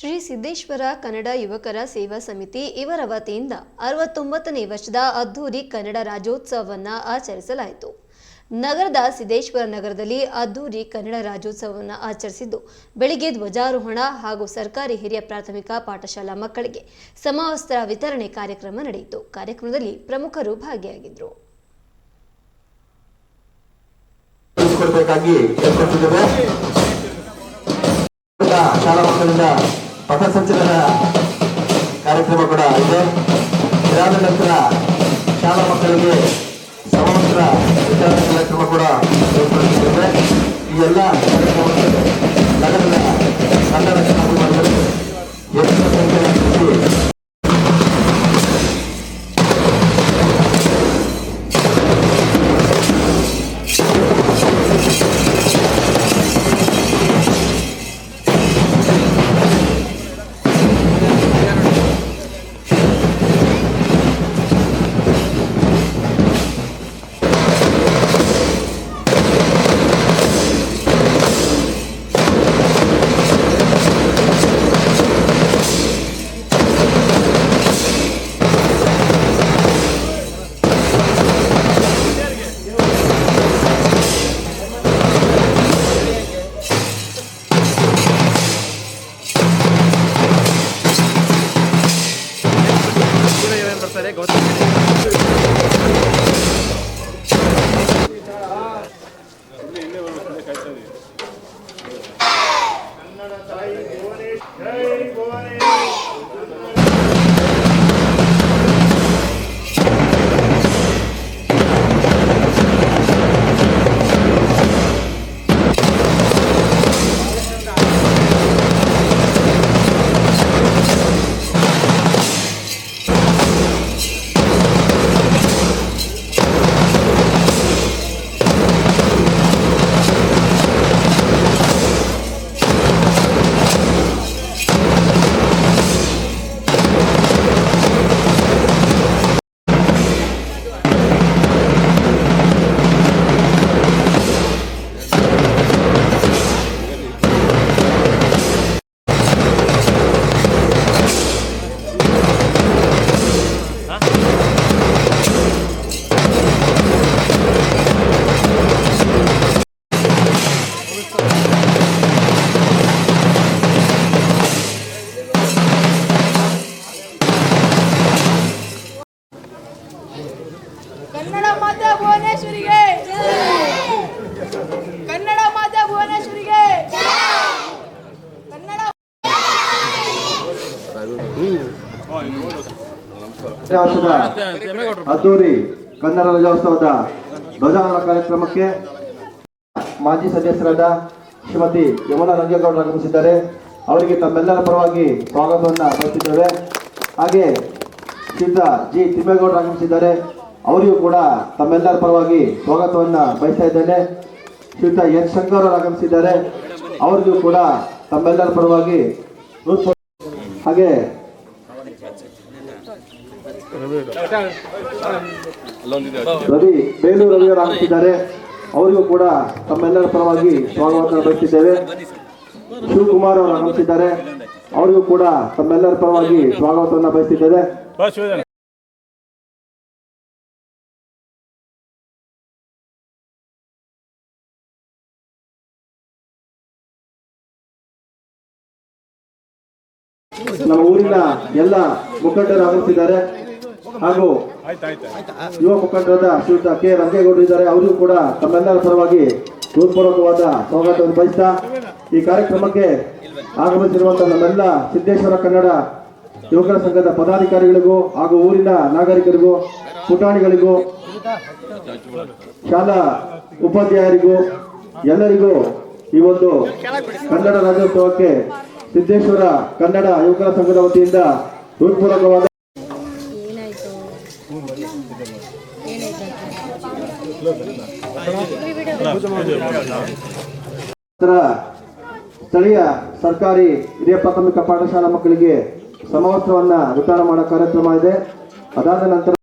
ಶ್ರೀ ಸಿದ್ದೇಶ್ವರ ಕನ್ನಡ ಯುವಕರ ಸೇವಾ ಸಮಿತಿ ಇವರ ವತಿಯಿಂದ ಅರವತ್ತೊಂಬತ್ತನೇ ವರ್ಷದ ಅದ್ಧೂರಿ ಕನ್ನಡ ರಾಜ್ಯೋತ್ಸವವನ್ನು ಆಚರಿಸಲಾಯಿತು. ನಗರದ ಸಿದ್ದೇಶ್ವರ ನಗರದಲ್ಲಿ ಅದ್ಧೂರಿ ಕನ್ನಡ ರಾಜ್ಯೋತ್ಸವವನ್ನು ಆಚರಿಸಿದ್ದು, ಬೆಳಿಗ್ಗೆ ಧ್ವಜಾರೋಹಣ ಹಾಗೂ ಸರ್ಕಾರಿ ಹಿರಿಯ ಪ್ರಾಥಮಿಕ ಪಾಠಶಾಲಾ ಮಕ್ಕಳಿಗೆ ಸಮವಸ್ತ್ರ ವಿತರಣೆ ಕಾರ್ಯಕ್ರಮ ನಡೆಯಿತು. ಕಾರ್ಯಕ್ರಮದಲ್ಲಿ ಪ್ರಮುಖರು ಭಾಗಿಯಾಗಿದ್ದರು ಶಾಲಾ ಮಕ್ಕಳಿಂದ ಪಥಸಂಚಲನ ಕಾರ್ಯಕ್ರಮ ಕೂಡ ಇದೆ. ಇದಾದ ನಂತರ ಶಾಲಾ ಮಕ್ಕಳಿಗೆ ಸಮವಸ್ತ್ರ ವಿತರಣೆ ಕಾರ್ಯಕ್ರಮ ಕೂಡ ಏರ್ಪಡಿಸಿದ್ದೇವೆ. ಈ ಎಲ್ಲ ಕಾರ್ಯಕ್ರಮಕ್ಕೆ ನಗರದ ಕನ್ನಡ ಶಾಲೆಗಳು ಹೆಚ್ಚಿನ ಸಂಖ್ಯೆಯಲ್ಲಿ ಅದ್ದೂರಿ ಕನ್ನಡ ರಾಜ್ಯೋತ್ಸವದ ಧ್ವಜಾರೋಹಣ ಕಾರ್ಯಕ್ರಮಕ್ಕೆ ಮಾಜಿ ಸದಸ್ಯರಾದ ಶ್ರೀಮತಿ ಯಮುನಾ ರಂಗೇಗೌಡರು ಆಗಮಿಸಿದ್ದಾರೆ. ಅವರಿಗೆ ತಮ್ಮೆಲ್ಲರ ಪರವಾಗಿ ಸ್ವಾಗತವನ್ನು ಬಯಸಿದ್ದೇವೆ ಹಾಗೆ ಸಿದ್ದ ಜಿ ತಿಮ್ಮೇಗೌಡರು ಆಗಮಿಸಿದ್ದಾರೆ. ಅವರಿಗೂ ಕೂಡ ತಮ್ಮೆಲ್ಲರ ಪರವಾಗಿ ಸ್ವಾಗತವನ್ನು ಬಯಸ್ತಾ ಇದ್ದೇನೆ. ಶ್ರೀಯುತ ಎನ್ ಶಂಕರ್ ಅವರು ಆಗಮಿಸಿದ್ದಾರೆ. ಅವರಿಗೂ ಕೂಡ ತಮ್ಮೆಲ್ಲರ ಪರವಾಗಿ ಹಾಗೆ ರವಿ, ಬೇಲೂರು ರವಿಯವರು ಹಾಕ್ತಿದ್ದಾರೆ ಅವರಿಗೂ ಕೂಡ ತಮ್ಮೆಲ್ಲರ ಪರವಾಗಿ ಸ್ವಾಗತವನ್ನು ಬಯಸಿದ್ದೇವೆ ಶಿವಕುಮಾರ್ ಅವರು ಆಗಮಿಸಿದ್ದಾರೆ. ಅವರಿಗೂ ಕೂಡ ತಮ್ಮೆಲ್ಲರ ಪರವಾಗಿ ಸ್ವಾಗತವನ್ನು ಬಯಸಿದ್ದೇವೆ ನಮ್ಮ ಊರಿನ ಎಲ್ಲ ಮುಖಂಡರು ಆಗಮಿಸಿದ್ದಾರೆ. ಹಾಗೂ ಯುವ ಮುಖಂಡರಾದ ಶ್ರೀಯುತ ಕೆ ರಂಗೇಗೌಡರು ಇದ್ದಾರೆ. ಅವರಿಗೂ ಕೂಡ ತಮ್ಮೆಲ್ಲರ ಪರವಾಗಿ ಹೃತ್ಪೂರ್ವಕವಾದ ಸ್ವಾಗತವನ್ನು ಬಯಸ್ತಾ ಈ ಕಾರ್ಯಕ್ರಮಕ್ಕೆ ಆಗಮಿಸಿರುವಂತಹ ನಮ್ಮೆಲ್ಲ ಸಿದ್ದೇಶ್ವರ ಕನ್ನಡ ಯುವಕರ ಸಂಘದ ಪದಾಧಿಕಾರಿಗಳಿಗೂ ಹಾಗೂ ಊರಿನ ನಾಗರಿಕರಿಗೂ, ಪುಟಾಣಿಗಳಿಗೂ, ಶಾಲಾ ಉಪಾಧ್ಯಾಯರಿಗೂ, ಎಲ್ಲರಿಗೂ ಈ ಒಂದು ಕನ್ನಡ ರಾಜ್ಯೋತ್ಸವಕ್ಕೆ ಸಿದ್ದೇಶ್ವರ ಕನ್ನಡ ಯುವಕರ ಸಂಘದ ವತಿಯಿಂದ ಹೃತ್ಪೂರ್ವಕವಾದ ನಂತರ ಸ್ಥಳೀಯ ಸರ್ಕಾರಿ ಹಿರಿಯ ಪ್ರಾಥಮಿಕ ಪಾಠಶಾಲಾ ಮಕ್ಕಳಿಗೆ ಸಮವಸ್ತ್ರವನ್ನು ವಿತರಣೆ ಮಾಡೋ ಕಾರ್ಯಕ್ರಮ ಇದೆ. ಅದಾದ ನಂತರ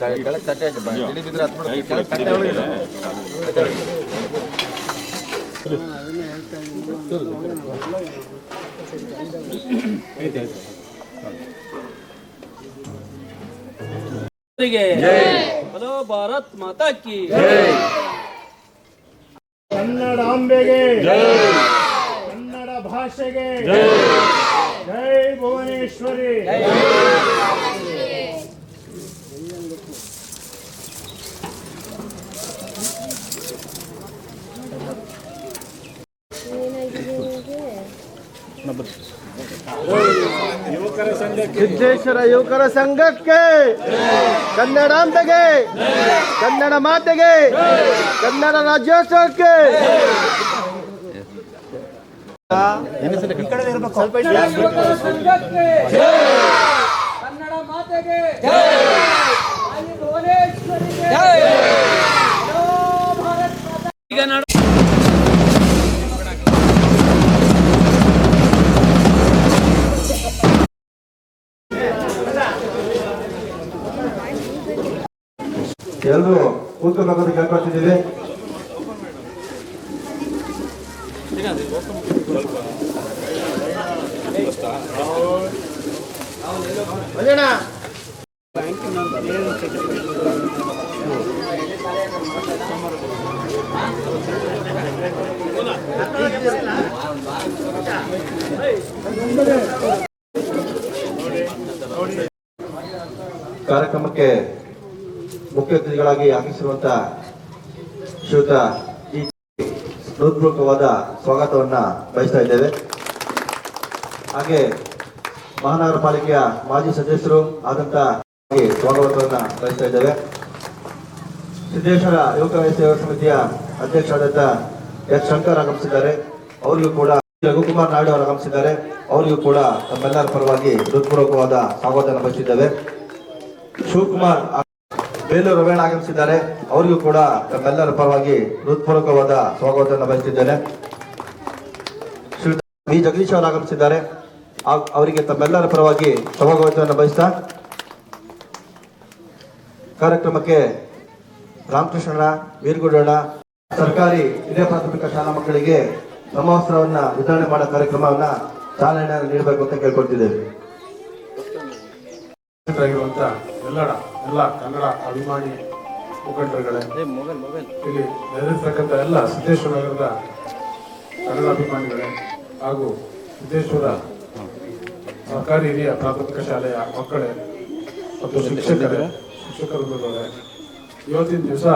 ಕೆಳಗೆ ತಟ್ಟೆ ಹಾಕಿ ಬಾ. ಇಳಿ ಬಿದ್ರೆ ಹತ್ಬಿಡುತ್ತೆ. ಕೆಳಗೆ ತಟ್ಟೆ ಒಳಗೆ ಇಡು. ಅವರಿಗೆ hello Bharat Mata ಕಿ. ಕನ್ನಡಾಂಬೆಗೆ ಕನ್ನಡ ಭಾಷೆಗೆ. ಜೈ. ಭುವನೇಶ್ವರಿ. ಸಿದ್ದೇಶ್ವರ ಯುವಕರ ಸಂಘಕ್ಕೆ. ಕನ್ನಡಾಂಬೆಗೆ ಕನ್ನಡ ಮಾತೆಗೆ. ಕನ್ನಡ ರಾಜ್ಯೋತ್ಸವಕ್ಕೆ. ಕನ್ನಡ ಮಾತೆಗೆ. ಕಾರ್ಯಕ್ರಮಕ್ಕೆ ಮುಖ್ಯ ಅತಿಥಿಗಳಾಗಿ ಆಗಮಿಸಿರುವಂತ ಶ್ರೀಯುತ ಈ ಹೃತ್ಪೂರ್ವಕವಾದ ಸ್ವಾಗತವನ್ನ ಬಯಸ್ತಾ ಇದ್ದೇವೆ. ಹಾಗೆ ಮಹಾನಗರ ಪಾಲಿಕೆಯ ಮಾಜಿ ಸದಸ್ಯರು ಆದಂತ ಸ್ವಾಗತವನ್ನ ಕಳಿಸ್ತಾ ಇದ್ದೇವೆ. ಸಿದ್ದೇಶ್ವರ ಯುವಕ ಸೇವಾ ಸಮಿತಿಯ ಅಧ್ಯಕ್ಷರಾದಂತ ಎಸ್ ಶಂಕರ್ ಆಗಮಿಸಿದ್ದಾರೆ. ಅವರಿಗೂ ಕೂಡ ರಘುಕುಮಾರ್ ನಾಯ್ಡು ಅವರು ಆಗಮಿಸಿದ್ದಾರೆ. ಅವರಿಗೂ ಕೂಡ ತಮ್ಮೆಲ್ಲರ ಪರವಾಗಿ ಹೃತ್ಪೂರ್ವಕವಾದ ಸ್ವಾಗತವನ್ನು ಬಯಸಿದ್ದೇವೆ. ಶಿವಕುಮಾರ್ ಬೇಲೂರು ರವೇಣ ಆಗಮಿಸಿದ್ದಾರೆ. ಅವರಿಗೂ ಕೂಡ ತಮ್ಮೆಲ್ಲರ ಪರವಾಗಿ ಹೃತ್ಪೂರ್ವಕವಾದ ಸ್ವಾಗತವನ್ನು ಬಯಸಿದ್ದೇನೆ. ಶ್ರೀ ಜಗದೀಶ್ ಅವರು ಆಗಮಿಸಿದ್ದಾರೆ. ಅವರಿಗೆ ತಮ್ಮೆಲ್ಲರ ಪರವಾಗಿ ಸ್ವಾಗತವನ್ನು ಬಯಸ್ತಾ ಕಾರ್ಯಕ್ರಮಕ್ಕೆ ರಾಮಕೃಷ್ಣಣ್ಣ, ವೀರಗುಡಣ್ಣ, ಸರ್ಕಾರಿ ಹಿರಿಯ ಪ್ರಾಥಮಿಕ ಶಾಲಾ ಮಕ್ಕಳಿಗೆ ಸಮವಸ್ತ್ರವನ್ನ ವಿತರಣೆ ಮಾಡೋ ಕಾರ್ಯಕ್ರಮವನ್ನ ಚಾಲನೆ ನೀಡಬೇಕು ಅಂತ ಕೇಳ್ಕೊಳ್ತಿದ್ದೇವೆ. ಎಲ್ಲರ, ಎಲ್ಲ ಕನ್ನಡ ಅಭಿಮಾನಿ ಮುಖಂಡರುಗಳೇ, ಇಲ್ಲಿ ನೆರೆದಿರ್ತಕ್ಕಂಥ ಎಲ್ಲ ಸಿದ್ದೇಶ್ವರ ನಗರದ ಕನ್ನಡ ಅಭಿಮಾನಿಗಳೇ ಹಾಗೂ ಸಿದ್ದೇಶ್ವರ ಸರ್ಕಾರಿ ಹಿರಿಯ ಪ್ರಾಥಮಿಕ ಶಾಲೆಯ ಮಕ್ಕಳೇ ಮತ್ತು ಶಿಕ್ಷಕರೇ ಶಿಕ್ಷಕ ವೃಂದದವರೇ ಇವತ್ತಿನ ದಿವಸ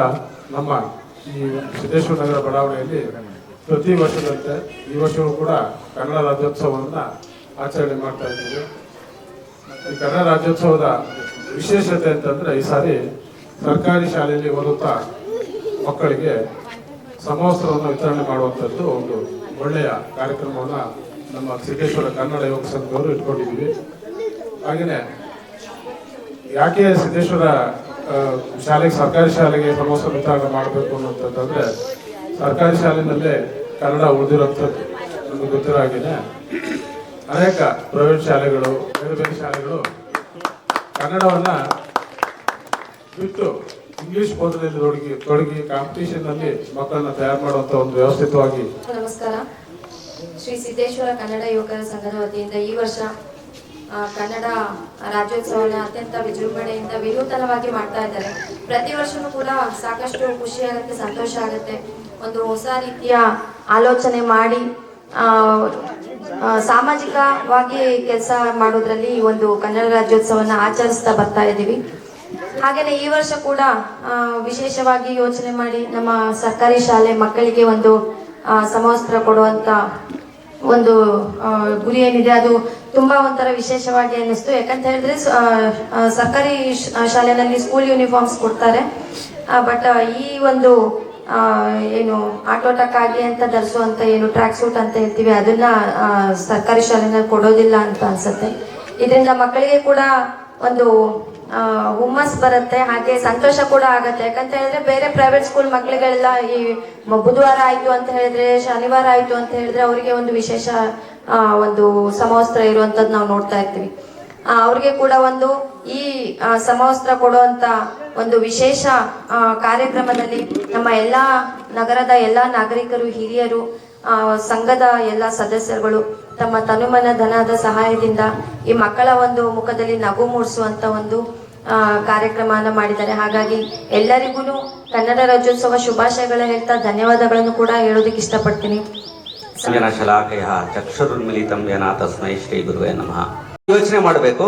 ನಮ್ಮ ಈ ಸಿದ್ದೇಶ್ವರ ನಗರ ಬಡಾವಣೆಯಲ್ಲಿ ಪ್ರತಿ ವರ್ಷದಂತೆ ಈ ವರ್ಷವೂ ಕೂಡ ಕನ್ನಡ ರಾಜ್ಯೋತ್ಸವವನ್ನು ಆಚರಣೆ ಮಾಡ್ತಾ ಇದ್ದೀವಿ. ಈ ಕನ್ನಡ ರಾಜ್ಯೋತ್ಸವದ ವಿಶೇಷತೆ ಅಂತಂದ್ರೆ ಈ ಸಾರಿ ಸರ್ಕಾರಿ ಶಾಲೆಯಲ್ಲಿ ಓದುತ್ತಾ ಮಕ್ಕಳಿಗೆ ಸಮವಸ್ತ್ರವನ್ನು ವಿತರಣೆ ಮಾಡುವಂಥದ್ದು ಒಂದು ಒಳ್ಳೆಯ ಕಾರ್ಯಕ್ರಮವನ್ನು ನಮ್ಮ ಸಿದ್ದೇಶ್ವರ ಕನ್ನಡ ಯುವಕ ಸಂಘದವರು ಇಟ್ಕೊಂಡಿದ್ದೀವಿ. ಹಾಗೆಯೇ ಯಾಕೆ ಸಿದ್ದೇಶ್ವರ ಶಾಲೆಗೆ, ಸರ್ಕಾರಿ ಶಾಲೆಗೆ ಸಮವಸ್ತ್ರ ವಿತರಣೆ ಮಾಡಬೇಕು ಅನ್ನೋಂಥದ್ದಂದ್ರೆ ಸರ್ಕಾರಿ ಶಾಲೆನಲ್ಲೇ ಕನ್ನಡ ಉಳಿದಿರೋಂಥದ್ದು ನಮಗೆ ಗೊತ್ತಿರೋ ಹಾಗೇನೆ ಅನೇಕ ಪ್ರೈವೇಟ್ ಶಾಲೆಗಳು, ಬೇರೆ ಬೇರೆ ಶಾಲೆಗಳು ಕನ್ನಡವನ್ನ ಬಿಟ್ಟು ಇಂಗ್ಲಿಷ್ ಬೋಧನೆಯಲ್ಲಿ ತೊಡಗಿ ತೊಡಗಿ ಕಾಂಪಿಟೇಷನ್ನಲ್ಲಿ ಮಕ್ಕಳನ್ನ ತಯಾರು ಮಾಡುವಂತ ಒಂದು ವ್ಯವಸ್ಥಿತವಾಗಿ ನಮಸ್ಕಾರ. ಶ್ರೀ ಸಿದ್ದೇಶ್ವರ ಕನ್ನಡ ಯುವಕರ ಸಂಘದ ವತಿಯಿಂದ ಈ ವರ್ಷ ಕನ್ನಡ ರಾಜ್ಯೋತ್ಸವನ ಅತ್ಯಂತ ವಿಜೃಂಭಣೆಯಿಂದ ವಿನೂತನವಾಗಿ ಮಾಡ್ತಾ ಇದ್ದಾರೆ. ಪ್ರತಿ ವರ್ಷವೂ ಕೂಡ ಸಾಕಷ್ಟು ಖುಷಿ ಆಗುತ್ತೆ, ಸಂತೋಷ ಆಗುತ್ತೆ. ಒಂದು ಹೊಸ ರೀತಿಯ ಆಲೋಚನೆ ಮಾಡಿ ಸಾಮಾಜಿಕವಾಗಿ ಕೆಲಸ ಮಾಡೋದ್ರಲ್ಲಿ ಈ ಒಂದು ಕನ್ನಡ ರಾಜ್ಯೋತ್ಸವನ ಆಚರಿಸ್ತಾ ಬರ್ತಾ ಇದ್ದೀವಿ. ಹಾಗೆಯೇ ಈ ವರ್ಷ ಕೂಡ ವಿಶೇಷವಾಗಿ ಯೋಚನೆ ಮಾಡಿ ನಮ್ಮ ಸರ್ಕಾರಿ ಶಾಲೆ ಮಕ್ಕಳಿಗೆ ಒಂದು ಸಮವಸ್ತ್ರ ಕೊಡುವಂತ ಒಂದು ಗುರಿ ಏನಿದೆ ಅದು ತುಂಬಾ ಒಂಥರ ವಿಶೇಷವಾಗಿ ಅನ್ನಿಸ್ತು. ಯಾಕಂತ ಹೇಳಿದ್ರೆ ಸರ್ಕಾರಿ ಶಾಲೆನಲ್ಲಿ ಸ್ಕೂಲ್ ಯೂನಿಫಾರ್ಮ್ಸ್ ಕೊಡ್ತಾರೆ. ಬಟ್ ಈ ಒಂದು ಏನು ಆಟೋಟಕ್ಕಾಗಿ ಅಂತ ಧರಿಸುವಂತ ಏನು ಟ್ರ್ಯಾಕ್ ಸೂಟ್ ಅಂತ ಹೇಳ್ತೀವಿ ಅದನ್ನ ಸರ್ಕಾರಿ ಶಾಲೆನಲ್ಲಿ ಕೊಡೋದಿಲ್ಲ ಅಂತ ಅನ್ಸುತ್ತೆ. ಇದರಿಂದ ಮಕ್ಕಳಿಗೆ ಕೂಡ ಒಂದು ಹುಮ್ಮಸ್ ಬರುತ್ತೆ, ಹಾಗೆ ಸಂತೋಷ ಕೂಡ ಆಗತ್ತೆ. ಯಾಕಂತ ಹೇಳಿದ್ರೆ ಬೇರೆ ಪ್ರೈವೇಟ್ ಸ್ಕೂಲ್ ಮಕ್ಕಳಿಗೆಲ್ಲ ಈ ಬುಧವಾರ ಆಯ್ತು ಅಂತ ಹೇಳಿದ್ರೆ, ಶನಿವಾರ ಆಯ್ತು ಅಂತ ಹೇಳಿದ್ರೆ ಅವರಿಗೆ ಒಂದು ವಿಶೇಷ ಒಂದು ಸಮವಸ್ತ್ರ ಇರುವಂತದ್ದು ನಾವು ನೋಡ್ತಾ ಇರ್ತೀವಿ. ಅವ್ರಿಗೆ ಕೂಡ ಒಂದು ಈ ಸಮವಸ್ತ್ರ ಕೊಡುವಂತ ಒಂದು ವಿಶೇಷ ಕಾರ್ಯಕ್ರಮದಲ್ಲಿ ನಮ್ಮ ಎಲ್ಲಾ ನಗರದ ಎಲ್ಲಾ ನಾಗರಿಕರು, ಹಿರಿಯರು ಸಂಘದ ಎಲ್ಲ ಸದಸ್ಯರುಗಳು ತಮ್ಮ ತನುಮನ ಧನದ ಸಹಾಯದಿಂದ ಈ ಮಕ್ಕಳ ಒಂದು ಮುಖದಲ್ಲಿ ನಗು ಮೂಡಿಸುವಂತ ಒಂದು ಆ, ಕಾರ್ಯಕ್ರಮನ ಮಾಡಿದ್ದಾರೆ. ಹಾಗಾಗಿ ಎಲ್ಲರಿಗೂ ಕನ್ನಡ ರಾಜ್ಯೋತ್ಸವ ಶುಭಾಶಯಗಳ ಹೇಳ್ತಾ ಧನ್ಯವಾದಗಳನ್ನು ಕೂಡ ಹೇಳೋದಕ್ಕೆ ಇಷ್ಟಪಡ್ತೀನಿ. ಶಲಾಕಯ ಚಕ್ಷುರುನ್ಮಿಲಿತಂ ತಸ್ಮೈ ಶ್ರೀ ಗುರುವೇ ನಮಃ. ಯೋಚನೆ ಮಾಡಬೇಕು.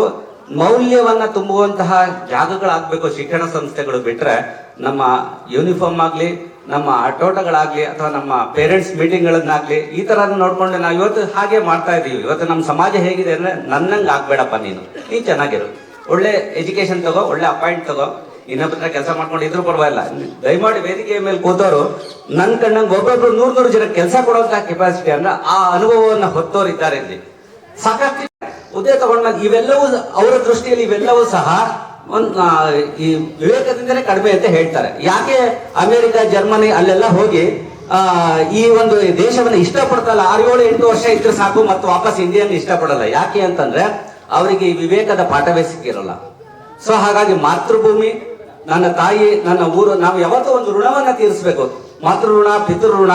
ಮೌಲ್ಯವನ್ನ ತುಂಬುವಂತಹ ಜಾಗಗಳಾಗಬೇಕು ಶಿಕ್ಷಣ ಸಂಸ್ಥೆಗಳು ಬಿಟ್ರೆ ನಮ್ಮ ಯೂನಿಫಾರ್ಮ್ ಆಗ್ಲಿ ನಮ್ಮ ಆಟೋಟಗಳಾಗ್ಲಿ ಅಥವಾ ನಮ್ಮ ಪೇರೆಂಟ್ಸ್ ಮೀಟಿಂಗ್ಗಳನ್ನಾಗ್ಲಿ ಈ ತರ ನೋಡ್ಕೊಂಡು ನಾವು ಇವತ್ತು ಹಾಗೆ ಮಾಡ್ತಾ ಇದೀವಿ. ಇವತ್ತು ನಮ್ಮ ಸಮಾಜ ಹೇಗಿದೆ ಅಂದ್ರೆ ನನ್ನಂಗೆ ಆಗ್ಬೇಡಪ್ಪ ನೀನು. ನೀ ಚೆನ್ನಾಗಿರು. ಒಳ್ಳೆ ಎಜುಕೇಶನ್ ತಗೋ ಒಳ್ಳೆ ಅಪಾಯಿಂಟ್ ತಗೋ ಇನ್ನೊಬ್ಬರ ಕೆಲಸ ಮಾಡ್ಕೊಂಡು ಇದ್ರೂ ಪರವಾಗಿಲ್ಲ. ದಯಮಾಡಿ ವೇದಿಕೆಯ ಮೇಲೆ ಕೂತವರು ನನ್ ಕಣ್ಣಂಗೆ ಒಬ್ಬೊಬ್ರು ನೂರ್ ನೂರು ಜನ ಕೆಲಸ ಕೊಡುವಂತಹ ಕೆಪಾಸಿಟಿ ಅಂದ್ರೆ ಆ ಅನುಭವವನ್ನ ಹೊತ್ತೋರು ಇದ್ದಾರೆ ಇಲ್ಲಿ. ಸಾಕಷ್ಟು ಹುದ್ದೆ ತಗೊಂಡಾಗ ಇವೆಲ್ಲವೂ ಅವರ ದೃಷ್ಟಿಯಲ್ಲಿ ಇವೆಲ್ಲವೂ ಸಹ ಒಂದ್ ಈ ವಿವೇಕದಿಂದಲೇ ಕಡಿಮೆ ಅಂತ ಹೇಳ್ತಾರೆ. ಯಾಕೆ ಅಮೆರಿಕ ಜರ್ಮನಿ ಅಲ್ಲೆಲ್ಲ ಹೋಗಿ ಆ, ಈ ಒಂದು ದೇಶವನ್ನು ಇಷ್ಟಪಡ್ತಲ್ಲ ಆರು ಏಳು ಎಂಟು ವರ್ಷ ಇದ್ರೆ ಸಾಕು ಮತ್ತು ವಾಪಸ್ ಇಂಡಿಯನ್ ಇಷ್ಟಪಡಲ್ಲ. ಯಾಕೆ ಅಂತಂದ್ರೆ ಅವರಿಗೆ ಈ ವಿವೇಕದ ಪಾಠವೇ ಸಿಕ್ಕಿರಲ್ಲ ಸೊ ಹಾಗಾಗಿ ಮಾತೃಭೂಮಿ, ನನ್ನ ತಾಯಿ, ನನ್ನ ಊರು, ನಾವು ಯಾವತ್ತೂ ಒಂದು ಋಣವನ್ನ ತೀರಿಸಬೇಕು. ಮಾತೃ ಋಣ ಪಿತೃ ಋಣ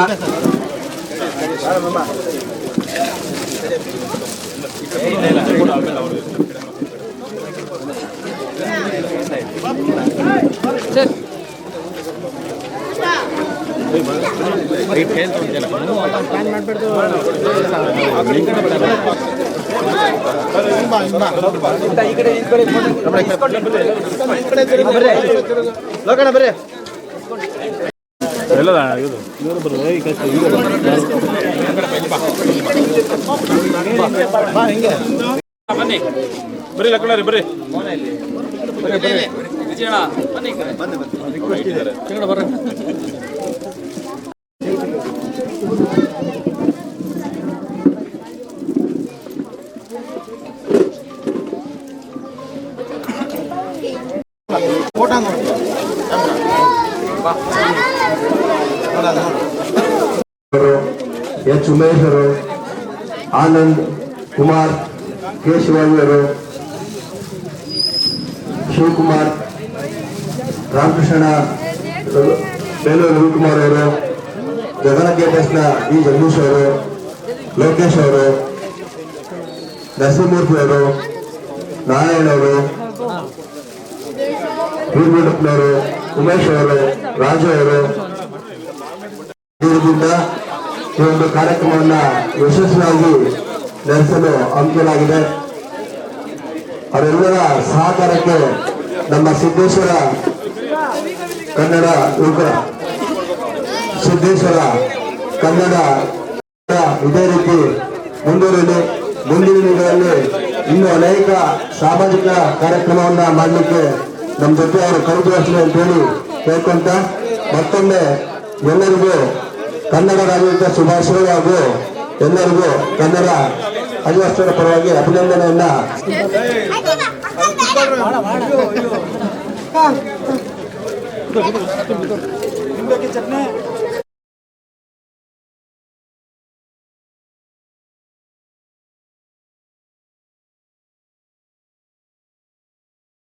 ಬನ್ನಿ ಬರೀ ಲಕ್ಕಣ ಬರ್ರಿ ಬನ್ನಿ. ಬನ್ನಿ ಈ ಬನ್ನಿ ಬನ್ನಿ ಬನ್ನಿ ಬರ್ರಿ ಬನ್ನಿ ಉಮೇಶ್ ಅವರು ಆನಂದ್ ಕುಮಾರ್ ಕೇಶವಯ್ಯರು ಶಿವಕುಮಾರ್, ರಾಮಕೃಷ್ಣ, ಬೇಲೂರು ರವಿಕುಮಾರ್ ಅವರು ಗಗನ ಕೇಟಸ್ನ ಬಿ ಜಗದೀಶ್ ಅವರು, ಲೋಕೇಶ್ ಅವರು, ನರಸಿಂಹಮೂರ್ತಿ ಅವರು, ನಾರಾಯಣ ಅವರು ವೀರಭದ್ರಪ್ಪನವರು ಉಮೇಶ್ ಅವರು, ರಾಜು ಅವರು ಈ ಒಂದು ಕಾರ್ಯಕ್ರಮವನ್ನ ಯಶಸ್ವಿಯಾಗಿ ನಡೆಸಲು ಅಂಕಲಾಗಿದೆ ಅವರೆಲ್ಲರ ಸಹಕಾರಕ್ಕೆ ನಮ್ಮ ಸಿದ್ದೇಶ್ವರ ಕನ್ನಡ ಯುವಕರ ಸಿದ್ದೇಶ್ವರ ಕನ್ನಡ ಇದೇ ರೀತಿ ಮುಂದುವರಿದೆ ಮುಂದಿನ ದಿನಗಳಲ್ಲಿ ಇನ್ನೂ ಅನೇಕ ಸಾಮಾಜಿಕ ಕಾರ್ಯಕ್ರಮವನ್ನ ಮಾಡಲಿಕ್ಕೆ ನಮ್ಮ ಜೊತೆ ಅವರು ಕೈ ಜೋಡಿಸಲಿ ಅಂತ ಹೇಳಿ ಕೇಳ್ಕೊಂತ ಮತ್ತೊಮ್ಮೆ ಎಲ್ಲರಿಗೂ ಕನ್ನಡ ರಾಜ್ಯದ ಶುಭಾಶಯ ಹಾಗೂ ಎಲ್ಲರಿಗೂ ಕನ್ನಡ ರಾಜ್ಯೋತ್ಸವದ ಪರವಾಗಿ ಅಭಿನಂದನೆಯನ್ನ.